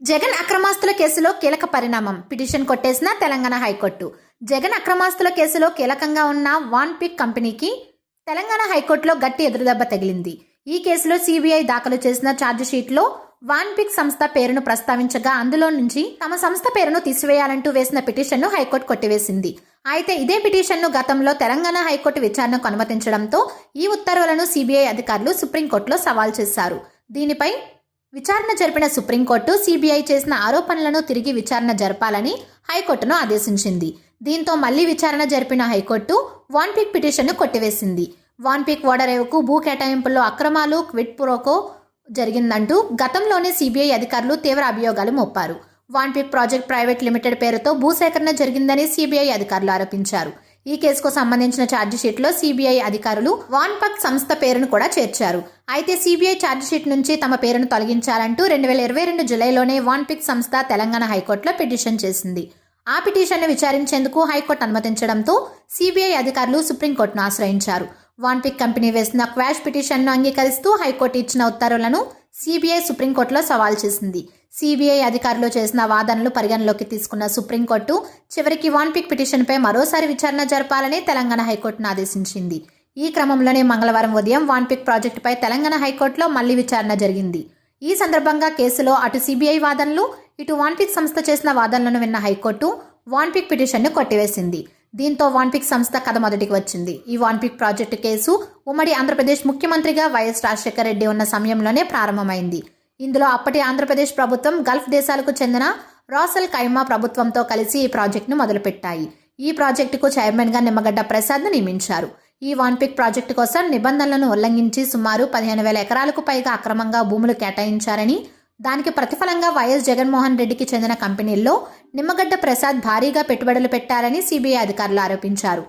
జగన్ అక్రమాస్తుల కేసులో కీలక పరిణామం. పిటిషన్ కొట్టేసిన తెలంగాణ హైకోర్టు. జగన్ అక్రమాస్తుల కేసులో కీలకంగా ఉన్న వాన్ పిక్ కంపెనీకి తెలంగాణ హైకోర్టులో గట్టి ఎదురుదెబ్బ తగిలింది. ఈ కేసులో సిబిఐ దాఖలు చేసిన ఛార్జిషీట్లో వాన్ పిక్ సంస్థ పేరును ప్రస్తావించగా అందులో నుంచి తమ సంస్థ పేరును తీసివేయాలంటూ వేసిన పిటిషన్ను హైకోర్టు కొట్టివేసింది. అయితే ఇదే పిటిషన్ను గతంలో తెలంగాణ హైకోర్టు విచారణకు అనుమతించడంతో ఈ ఉత్తర్వులను సిబిఐ అధికారులు సుప్రీంకోర్టులో సవాల్ చేశారు. దీనిపై విచారణ జరిపిన సుప్రీంకోర్టు సిబిఐ చేసిన ఆరోపణలను తిరిగి విచారణ జరపాలని హైకోర్టును ఆదేశించింది. దీంతో మళ్ళీ విచారణ జరిపిన హైకోర్టు వాన్పిక్ పిటిషన్ను కొట్టివేసింది. వాన్పిక్ ఓడరేవుకు భూ కేటాయింపుల్లో అక్రమాలు క్విట్ ప్రోకో జరిగిందంటూ గతంలోనే సిబిఐ అధికారులు తీవ్ర అభియోగాలు మోపారు. వాన్పిక్ ప్రాజెక్ట్ ప్రైవేట్ లిమిటెడ్ పేరుతో భూసేకరణ జరిగిందని సిబిఐ అధికారులు ఆరోపించారు. ఈ కేసుకు సంబంధించిన ఛార్జిషీట్లో సిబిఐ అధికారులు వాన్పక్ సంస్థ పేరును కూడా చేర్చారు. అయితే సిబిఐ ఛార్జిషీట్ నుంచి తమ పేరును తొలగించాలంటూ రెండు వేల ఇరవై రెండు జులైలోనే వాన్పిక్ సంస్థ తెలంగాణ హైకోర్టులో పిటిషన్ చేసింది. ఆ పిటిషన్ను విచారించేందుకు హైకోర్టు అనుమతించడంతో సిబిఐ అధికారులు సుప్రీంకోర్టును ఆశ్రయించారు. వాన్పిక్ కంపెనీ వేసిన క్వాష్ పిటిషన్ను అంగీకరిస్తూ హైకోర్టు ఇచ్చిన ఉత్తర్వులను సిబిఐ సుప్రీంకోర్టులో సవాల్ చేసింది. సిబిఐ అధికారులు చేసిన వాదనలు పరిగణలోకి తీసుకున్న సుప్రీంకోర్టు చివరికి వాన్పిక్ పిటిషన్పై మరోసారి విచారణ జరపాలని తెలంగాణ హైకోర్టును ఆదేశించింది. ఈ క్రమంలోనే మంగళవారం ఉదయం వాన్పిక్ ప్రాజెక్టుపై తెలంగాణ హైకోర్టులో మళ్ళీ విచారణ జరిగింది. ఈ సందర్భంగా కేసులో అటు సిబిఐ వాదనలు ఇటు వాన్పిక్ సంస్థ చేసిన వాదనలను విన్న హైకోర్టు వాన్పిక్ పిటిషన్ను కొట్టివేసింది. దీంతో వాన్పిక్ సంస్థ కథ మొదటికి వచ్చింది. ఈ వాన్పిక్ ప్రాజెక్టు కేసు ఉమ్మడి ఆంధ్రప్రదేశ్ ముఖ్యమంత్రిగా వైఎస్ రాజశేఖర రెడ్డి ఉన్న సమయంలోనే ప్రారంభమైంది. ఇందులో అప్పటి ఆంధ్రప్రదేశ్ ప్రభుత్వం గల్ఫ్ దేశాలకు చెందిన రాసెల్ కైమా ప్రభుత్వంతో కలిసి ఈ ప్రాజెక్టును మొదలుపెట్టాయి. ఈ ప్రాజెక్టుకు చైర్మన్గా నిమ్మగడ్డ ప్రసాద్ను నియమించారు. ఈ వాన్పిక్ ప్రాజెక్టు కోసం నిబంధనలను ఉల్లంఘించి సుమారు పదిహేను వేల ఎకరాలకు పైగా అక్రమంగా భూములు కేటాయించారని దానికి ప్రతిఫలంగా వైఎస్ జగన్మోహన్ రెడ్డికి చెందిన కంపెనీల్లో నిమ్మగడ్డ ప్రసాద్ భారీగా పెట్టుబడులు పెట్టారని సిబిఐ అధికారులు ఆరోపించారు.